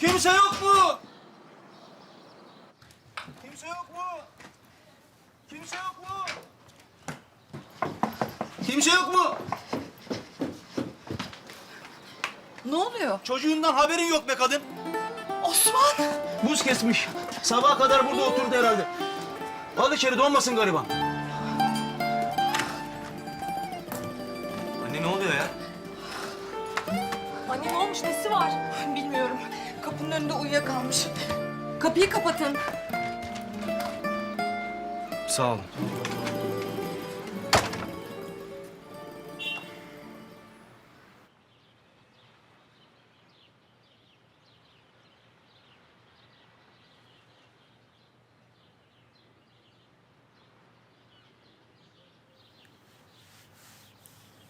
Kimse yok mu? Kimse yok mu? Kimse yok mu? Kimse yok mu? Ne oluyor? Çocuğundan haberin yok be kadın. Osman! Buz kesmiş. Sabaha kadar burada oturdu herhalde. Al içeri donmasın gariban. Anne ne oluyor ya? Anne ne olmuş? Nesi var? Bilmiyorum. Kapının önünde uyuyakalmış. Kapıyı kapatın. Sağ olun.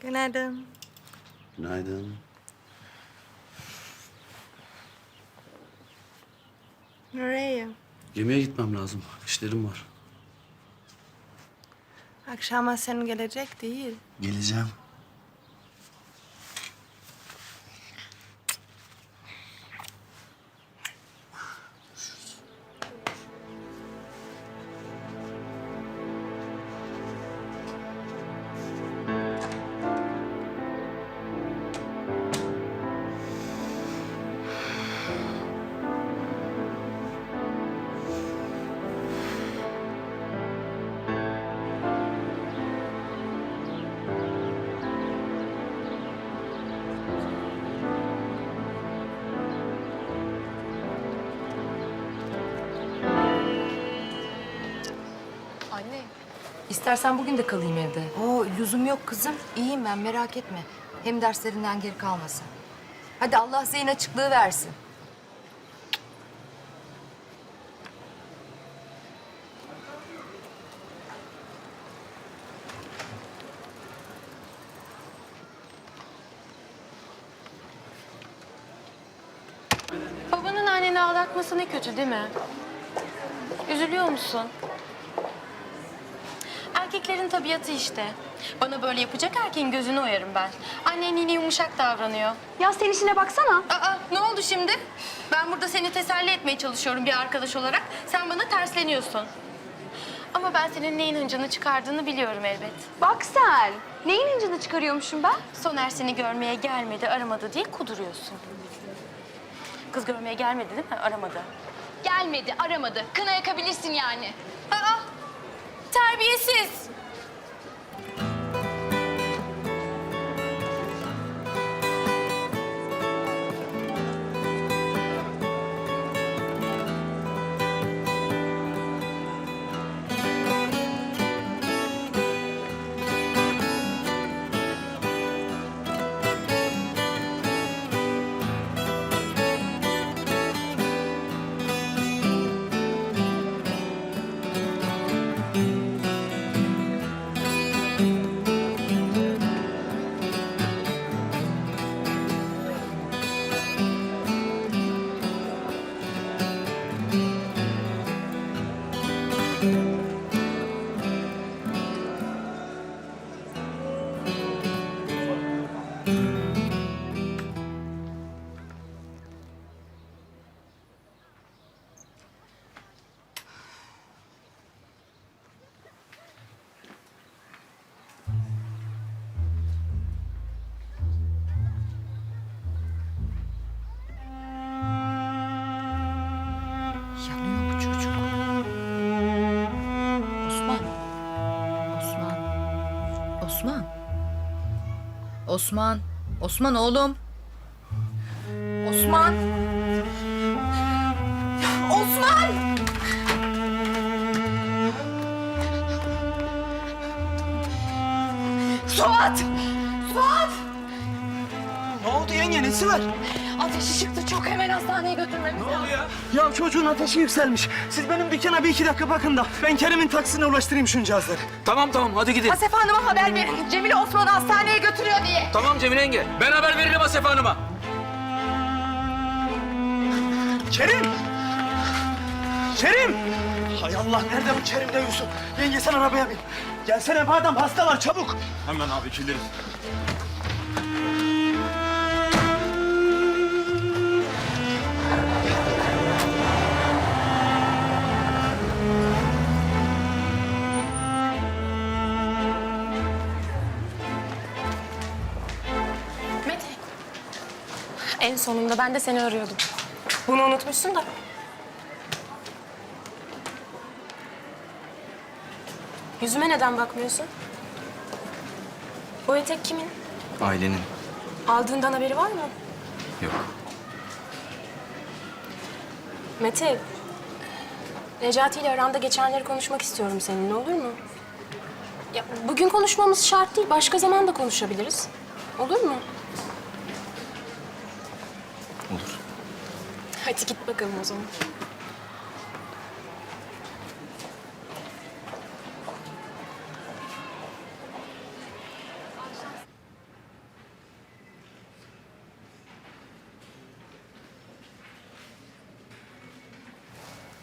Günaydın. Günaydın. Nereye? Yemeğe gitmem lazım. İşlerim var. Akşama sen gelecek değil. Geleceğim. İstersen bugün de kalayım evde. Oo lüzum yok kızım. İyiyim ben merak etme. Hem derslerinden geri kalmasın. Hadi Allah zihin açıklığı versin. Babanın anneni aldatması ne kötü değil mi? Üzülüyor musun? Erkeklerin tabiatı işte. Bana böyle yapacak erkeğin gözünü oyarım ben. Annen yine yumuşak davranıyor. Ya sen işine baksana. Aa ne oldu şimdi? Ben burada seni teselli etmeye çalışıyorum bir arkadaş olarak. Sen bana tersleniyorsun. Ama ben senin neyin hıncını çıkardığını biliyorum elbet. Bak sen. Neyin incini çıkarıyormuşum ben? Soner seni görmeye gelmedi, aramadı diye kuduruyorsun. Kız görmeye gelmedi değil mi? Aramadı. Gelmedi, aramadı. Kına yakabilirsin yani. Aa! Terbiyesiz! Osman. Osman. Osman oğlum. Osman. Osman! Suat! Suat! Ne oldu yenge nesi var? Ateşi çıktı çok hemen hastaneye götürmemiz lazım. Ya çocuğun ateşi yükselmiş. Siz benim dükkana bir iki dakika bakın da ben Kerim'in taksisine ulaştırayım şunun cihazları. Tamam tamam hadi gidin. Asef Hanım'a haber verin. Cemile Osman'ı hastaneye götürüyor diye. Tamam Cemile yenge. Ben haber veririm Asef Hanım'a. Kerim! Kerim! Hay Allah nerede bu Kerim de Yusuf? Yenge sen arabaya bin. Gelsene bu adam hasta var çabuk. Hemen abi kileriz. En sonunda ben de seni arıyordum. Bunu unutmuşsun da. Yüzüme neden bakmıyorsun? O etek kimin? Ailenin. Aldığından haberi var mı? Yok. Mete, Necati ile aranda geçenleri konuşmak istiyorum seninle olur mu? Ya bugün konuşmamız şart değil, başka zaman da konuşabiliriz. Olur mu? Hadi git bakalım o zaman.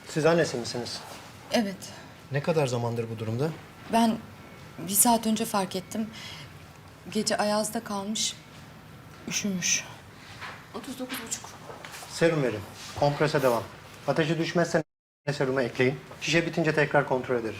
Siz annesi misiniz? Evet. Ne kadar zamandır bu durumda? Ben bir saat önce fark ettim. Gece Ayaz'da kalmış. Üşümüş. Serum verin. Komprese devam. Ateşi düşmezse serumu ekleyin. Şişe bitince tekrar kontrol ederiz.